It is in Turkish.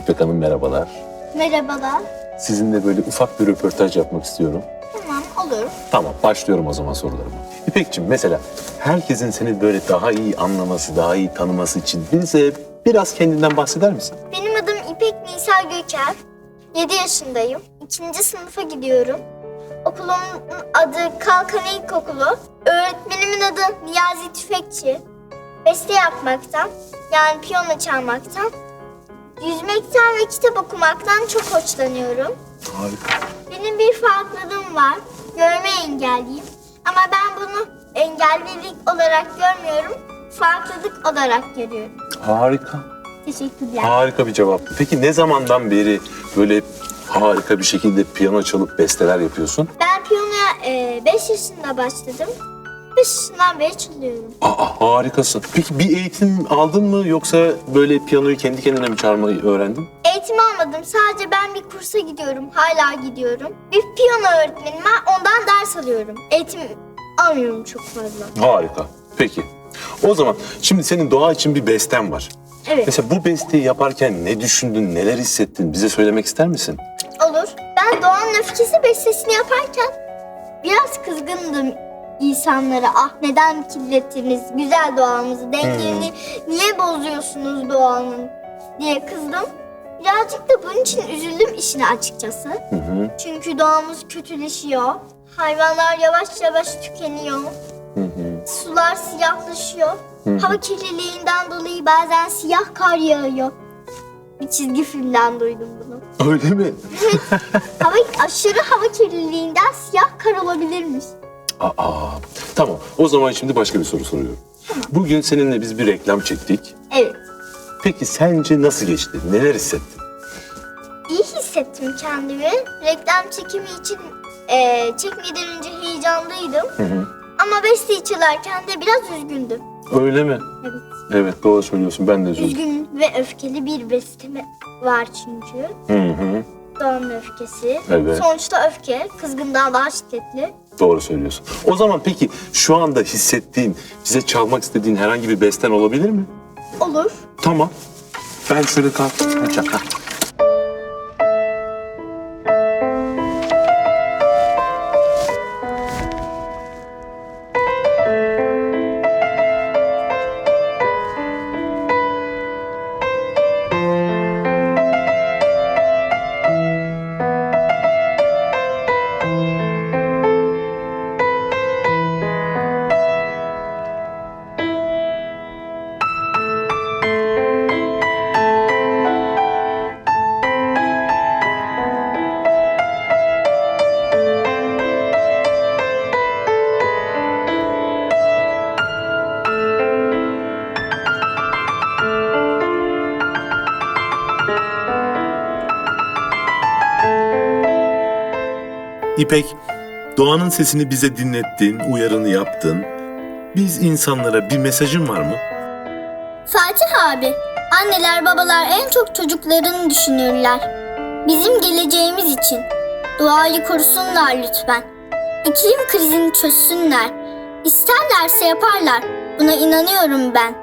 İpek Hanım merhabalar. Merhabalar. Sizinle böyle ufak bir röportaj yapmak istiyorum. Tamam olur. Tamam başlıyorum o zaman sorularıma. İpek'ciğim mesela herkesin seni böyle daha iyi anlaması, daha iyi tanıması için bize biraz kendinden bahseder misin? Benim adım İpek Nisa Göker. 7 yaşındayım. İkinci sınıfa gidiyorum. Okulumun adı Kalkan İlkokulu. Öğretmenimin adı Niyazi Tüfekçi. Beste yapmaktan, yani piyano çalmaktan, yüzmekten ve kitap okumaktan çok hoşlanıyorum. Harika. Benim bir farklılığım var. Görme engelliyim. Ama ben bunu engellilik olarak görmüyorum. Farklılık olarak görüyorum. Harika. Teşekkürler. Harika bir cevap. Peki ne zamandan beri böyle harika bir şekilde piyano çalıp besteler yapıyorsun? Ben piyanoya 5 yaşında başladım. 5 yaşından beri çalıyorum. Aa harikasın. Peki bir eğitim aldın mı yoksa böyle piyanoyu kendi kendine mi çalmayı öğrendin? Eğitim almadım. Sadece ben bir kursa gidiyorum. Hala gidiyorum. Bir piyano öğretmenim var. Ondan ders alıyorum. Eğitim almıyorum çok fazla. Harika. Peki. O zaman şimdi senin doğa için bir besten var. Evet. Mesela bu besteyi yaparken ne düşündün, neler hissettin? Bize söylemek ister misin? Olur. Ben Doğan'ın Öfkesi bestesini yaparken biraz kızgındım insanlara. Ah neden kirlettiniz güzel doğamızı, dengeni niye bozuyorsunuz doğanın diye kızdım. Birazcık da bunun için üzüldüm işine açıkçası. Hı hı. Çünkü doğamız kötüleşiyor. Hayvanlar yavaş yavaş tükeniyor. Hı hı. Sular siyahlaşıyor. Hı hı. Hava kirliliğinden dolayı bazen siyah kar yağıyor. Bir çizgi filmden duydum bunu. Öyle mi? Hava aşırı hava kirliliğinden siyah kar olabilirmiş. Aa, tamam. O zaman şimdi başka bir soru soruyorum. Bugün seninle biz bir reklam çektik. Evet. Peki sence nasıl geçti? Neler hissettin? İyi hissettim kendimi. Reklam çekimi için eee çekmeden önce heyecanlıydım. Hı hı. Ama besteyi çalarken de biraz üzgündüm. Öyle mi? Evet. Evet doğru söylüyorsun. Ben de üzüldüm. Üzgün ve öfkeli bir besteme var çünkü. Hı hı. Doğanın öfkesi. Evet. Sonuçta öfke kızgından daha şiddetli. Doğru söylüyorsun. O zaman peki şu anda hissettiğin, bize çalmak istediğin herhangi bir besten olabilir mi? Olur. Tamam. Ben şöyle kalkayım. Çak. İpek, doğanın sesini bize dinlettin, uyarını yaptın. Biz insanlara bir mesajın var mı? Fatih abi, anneler babalar en çok çocuklarını düşünürler. Bizim geleceğimiz için. Doğayı korusunlar lütfen. İklim krizini çözsünler. İsterlerse yaparlar. Buna inanıyorum ben.